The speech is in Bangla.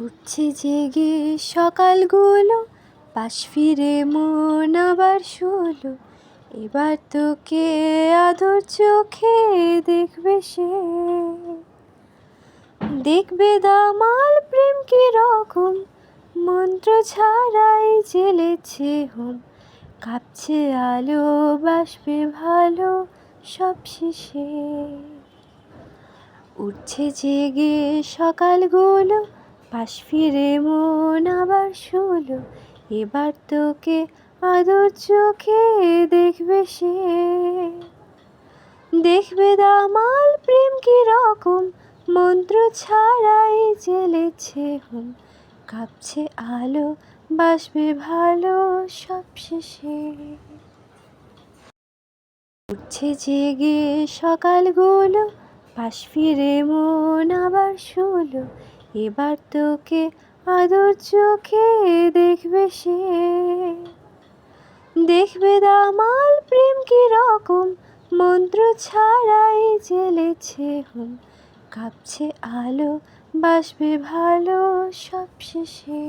উঠছে জেগে সকালগুলো, পাশ ফিরে মন আবার শুলো। এবার তোকে আদর চোখে দেখবে সে। দেখবে দামাল প্রেম কি রকম মন্ত্র ছাড়াই জেলেছে হোম। কাঁপছে আলো, বাসবে ভালো, সব শেষে। উঠছে জেগে সকালগুলো পাশ ফিরে মন আবার শুলো, এবার তোকে আদর চোখে দেখবে সে। দেখবে দামাল প্রেম কি রকম, মন্ত্র ছাড়াই জেলেছে হুম। কাঁপছে আলো, বাসবে ভালো সব শেষে। উঠছে জেগে সকালগুলো পাশ ফিরে মন আবার শুলো এবার তোকে আদর চোখে দেখবে সে। দেখবে দামাল প্রেম কি রকম মন্ত্র ছাড়াই জেলেছে হুম। কাঁপছে আলো, বাসবে ভালো সব শেষে